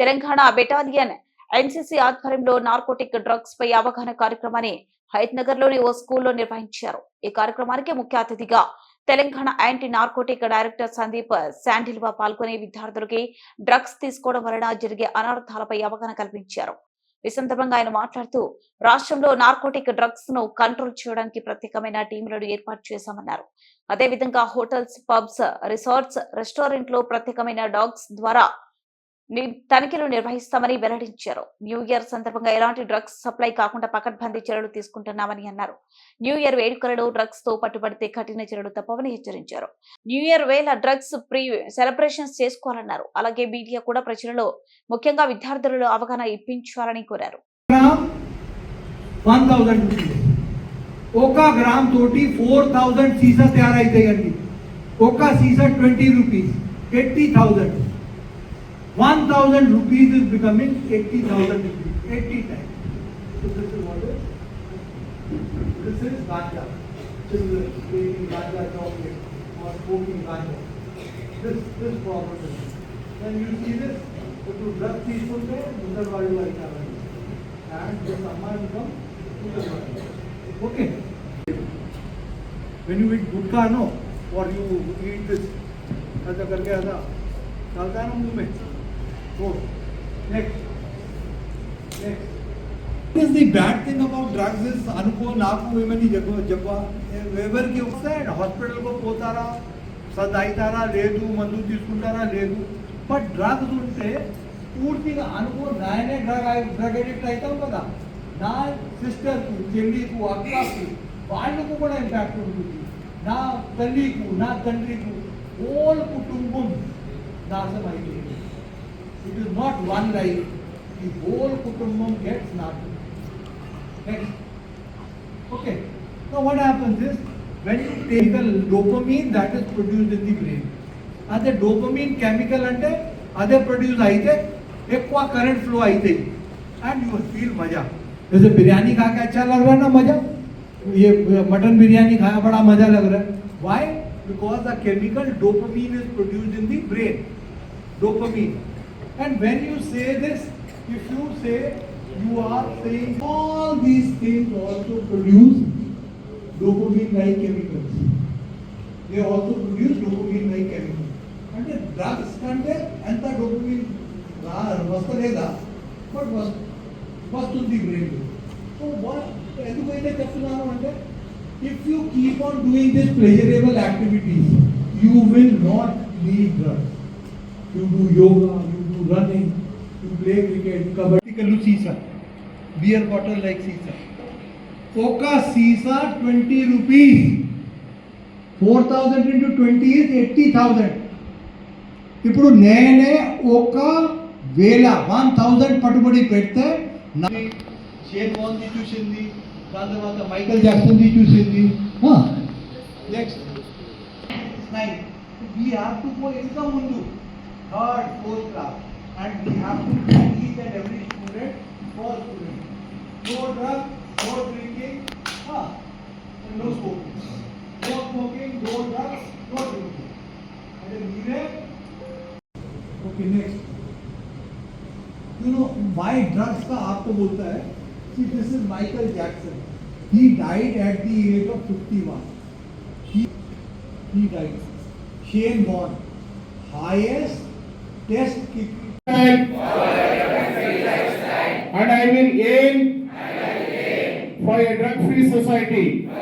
Telangana battalion NCC ఆధ్వర్యంలో narcotic drugs పై అవగాహన కార్యక్రమాన్ని నగర్ లోని ఓ స్కూల్లో నిర్వహించారు ఈ కార్యక్రమానికి ముఖ్య అతిథిగా Telangana anti narcotic director Sandeep Shandilya పాల్గొని విద్యార్థులకి డ్రగ్స్ తీసుకోవడం వలన జరిగే అనర్థాలపై అవగాహన కల్పించారు ఈ సందర్భంగా ఆయన మాట్లాడుతూ రాష్ట్రంలో నార్కోటిక్ డ్రగ్స్ ను కంట్రోల్ చేయడానికి ప్రత్యేకమైన టీంలను ఏర్పాటు చేశామన్నారు అదేవిధంగా హోటల్స్ పబ్స్ రిసార్ట్స్ రెస్టారెంట్ లో ప్రత్యేకమైన డాగ్స్ ద్వారా తనిఖీలు నిర్వహిస్తామని వెల్లడించారు న్యూ ఇయర్ సందర్భంగా ఎలాంటి డ్రగ్స్ సప్లై కాకుండా పకడ్బందీ చర్యలు తీసుకుంటున్నామని అన్నారు న్యూ ఇయర్ వేడుకలలో డ్రగ్స్ తో పట్టుబడితే కఠిన చర్యలు తప్పవని హెచ్చరించారు న్యూ ఇయర్ వేళ డ్రగ్స్ ప్రీ సెలబ్రేషన్స్ చేసుకోవాలన్నారు అలాగే మీడియా కూడా ప్రజలలో ముఖ్యంగా విద్యార్థులలో అవగాహన ఇప్పించాలని కోరారు gram four twenty rupees eighty 1,000 rupees is becoming 80,000 rupees, 80 times. So this is what is? This is Ganja. Children playing Ganja chocolate or smoking Ganja. This, this problem is When you see this, if you drug people there, Mr. Valu will come and the Samman becomes Mr. Okay. When you eat gutka, no, or you eat this, ऐसा करके ऐसा डालता है ना मुंह में Next. Next. The bad thing about drugs is अनुको Naku women ही जगह जगवा वेबर के उससे हॉस्पिटल को पोता रहा सदाई तारा ले दू मंदू की सुनता ले दू पर ड्रग्स उनसे पूर्ति का अनुको नए नए ड्रग आए ड्रग एडिक्ट आई था ना सिस्टर को चिल्ली को अक्का को वाइल्ड को बड़ा इंपैक्ट होती थी ना तली को ना तंत्री को ओल कुटुंबम ना समझ लेंगे It is not one life, The whole kutumbam gets natu. Next. Okay. Now what happens is, when you take the dopamine that is produced in the brain, అదే డోపమీన్ కెమికల్ అంటే అదే ప్రొడ్యూస్ అయితే ఎక్కువ కరెంట్ ఫ్లో అయితే and you feel మజా जैसे बिरयानी खा के अच्छा लग रहा है ना मजा ये मटन बिरयानी खाया बड़ा मजा लग रहा है why because the chemical dopamine is produced in the brain dopamine And when you say this, if you say, you are saying all these things also produce dopamine-like chemicals. They also produce dopamine-like chemicals. And the drugs can be anti-dopamine. But first will be brain. So what are educated chapter if you keep on doing these pleasurable activities, you will not need drugs. You do yoga, running, to play cricket, kabaddi. kallu sisa, beer bottle like sisa. Coca sisa 20 rupees. 4000 into 20 is 80,000. ipudu nene oka vela 1000 patubadi pette thousand bond ni chusindi మోహన్ది చూసింది దాని తర్వాత Michael జాక్సన్ది చూసింది next nine we have to go ఇంకా mundu third fourth class and we have to thank each and every student for student. No drug, no drinking, ah, and no smoking. No smoking, no drugs, no drinking. And then we have. Okay, next. You know why drugs का आपको बोलता है कि this is Michael Jackson he died at the age of 51 he died Shane Warne highest test kick and I will aim for a drug free society. I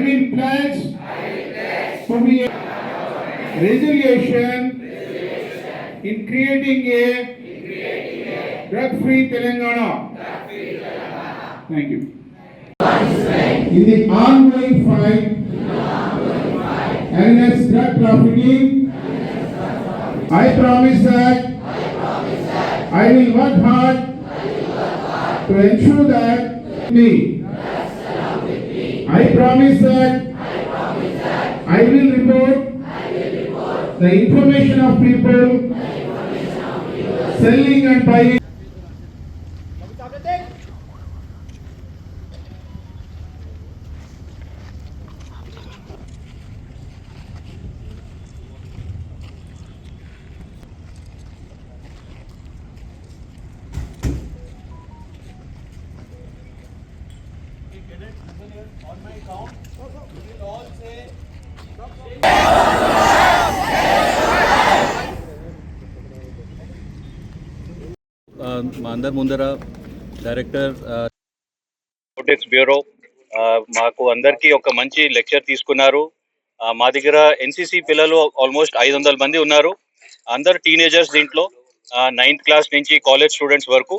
will pledge to be a resolution in creating a drug free Telangana. Thank you. In the ongoing fight against drug trafficking. I promise that I will work hard to ensure that me. I promise that I will report the information of people selling and buying. మా అందరి ముందర director notice bureau మాకు అందరికీ ఒక మంచి lecture తీసుకున్నారు uh, మా దగ్గర ఎన్సిసి పిల్లలు ఆల్మోస్ట్ ఐదు వందల మంది ఉన్నారు అందరు టీనేజర్స్ దీంట్లో నైన్త్ uh, క్లాస్ నుంచి కాలేజ్ స్టూడెంట్స్ వరకు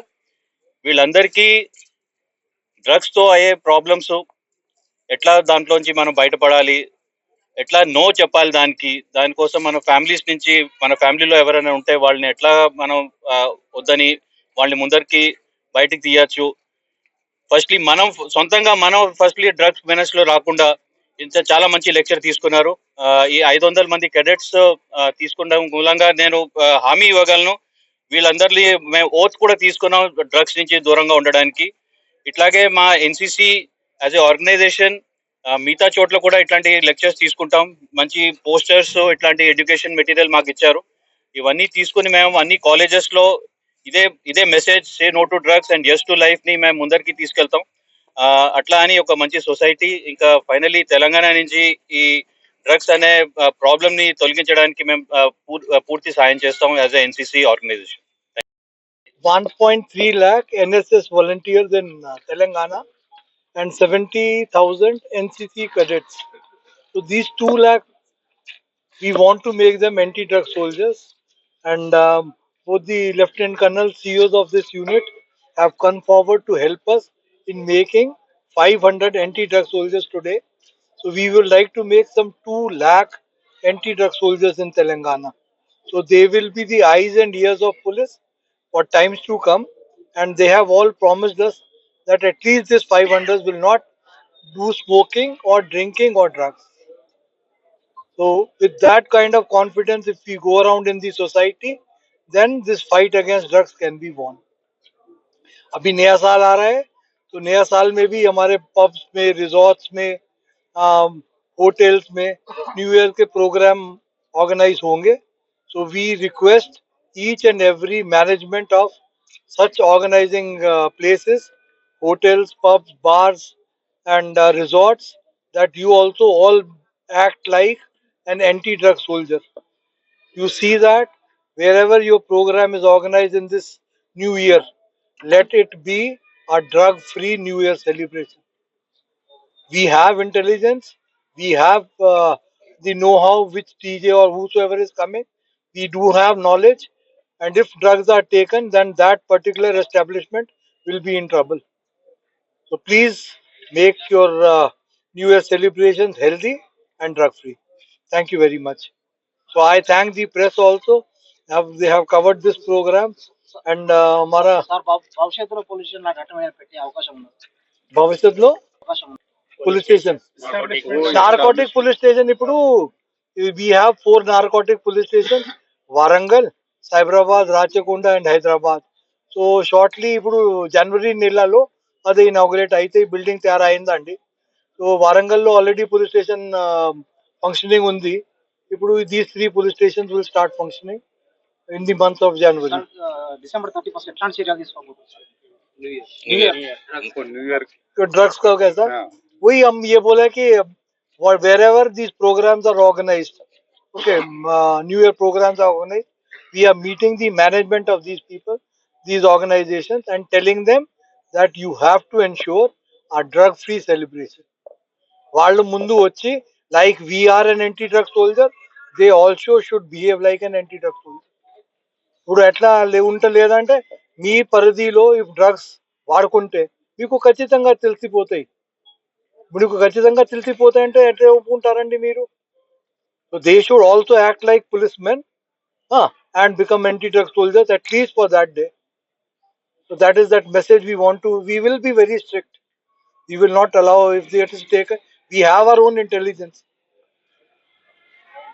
వీళ్ళందరికీ డ్రగ్స్తో అయ్యే ప్రాబ్లమ్స్ ఎట్లా దాంట్లోంచి మనం బయటపడాలి ఎట్లా నో చెప్పాలి దానికి దానికోసం మన ఫ్యామిలీస్ నుంచి మన ఫ్యామిలీలో ఎవరైనా ఉంటే వాళ్ళని ఎట్లా మనం వద్దని వాళ్ళని ముందరికి బయటికి తీయచ్చు ఫస్ట్లీ మనం సొంతంగా మనం ఫస్ట్లీ డ్రగ్స్ మెనర్స్ లో రాకుండా ఇంత చాలా మంచి లెక్చర్ తీసుకున్నారు ఈ ఐదు వందల మంది కెడెట్స్ తీసుకున్న మూలంగా నేను హామీ ఇవ్వగలను వీళ్ళందరినీ మేము ఓత్ కూడా తీసుకున్నాం డ్రగ్స్ నుంచి దూరంగా ఉండడానికి ఇట్లాగే మా ఎన్సిసి యాజ్ ఏ ఆర్గనైజేషన్ మిగతా చోట్ల కూడా ఇట్లాంటి లెక్చర్స్ తీసుకుంటాం మంచి పోస్టర్స్ ఇట్లాంటి ఎడ్యుకేషన్ మెటీరియల్ మాకు ఇచ్చారు ఇవన్నీ తీసుకుని మేము అన్ని కాలేజెస్లో ఇదే ఇదే message say no to drugs and just to లైఫ్ని మేము ముందరికి తీసుకెళ్తాం అట్లా అని ఒక మంచి సొసైటీ ఇంకా ఫైనలీ తెలంగాణ నుంచి ఈ డ్రగ్స్ అనే ని తొలగించడానికి మేము పూర్తి సాయం చేస్తాం as NCC organisation one point three lakh NSS volunteers in Telangana and 70,000 NCC cadets. So these 2 lakh, we want to make them anti-drug soldiers. And um, both the Lieutenant Colonel CEOs of this unit have come forward to help us in making 500 anti-drug soldiers today. So we would like to make some 2 lakh anti-drug soldiers in Telangana. So they will be the eyes and ears of police for times to come. And they have all promised us that at least this 500 will not do smoking or drinking or drugs. So, with that kind of confidence, if we go around in the society, then this fight against drugs can be won. अभी नया साल आ रहा है तो नया साल में भी हमारे पब्स में रिजॉर्ट्स में होटल्स में न्यू ईयर के प्रोग्राम ऑर्गेनाइज होंगे so we request each and every management of such organising places hotels, pubs, bars, and uh, resorts that you also all act like an anti drug soldier. You see that wherever your program is organized in this new year, let it be a drug free new year celebration. We have intelligence, we have uh, the know how which TJ or whosoever is coming, we do have knowledge, and if drugs are taken, then that particular establishment will be in trouble. So please make your uh, New Year celebrations healthy and drug free. Thank you very much. So I thank the press also. Have, they have covered this program. And our. Uh, Sir, pollution Police station. Narcotic oh, police station. Ipudu. We have four narcotic police stations Warangal, Cyberabad, Rachakunda, and Hyderabad. So, shortly, Ipudu, January Nilalo, అది inaugurate IT building తయారయిందండి so Warangal లో already police station functioning ఉంది ఇప్పుడు this 3 police station to start functioning in the month of January December 31st at lawn series ఆ this కాబోతుంది new year new year drugs కాగ sir وہی ہم یہ بولا کہ ویئر wherever this programmes are organised okay new year programmes Avani we are meeting the management of this people these organisation and telling them that you have to ensure a drug free celebration వాళ్ళు ముందు వచ్చి like we are an anti drug soldier they also should behave like an anti drug soldier ఇప్పుడు ఎట్లా లేదంటే మీ పరిధిలో if drugs వాడుకుంటే మీకు ఖచ్చితంగా తెలిసిపోతాయి మీకు ఖచ్చితంగా తెలిసిపోతాయంటే ఎట్లా ఒప్పుకుంటారండి మీరు they should also act like police men and become anti drug soldiers at least for that day So that is that message we want to. We will be very strict. We will not allow if it is taken. We have our own intelligence.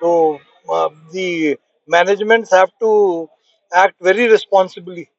So uh, the managements have to act very responsibly.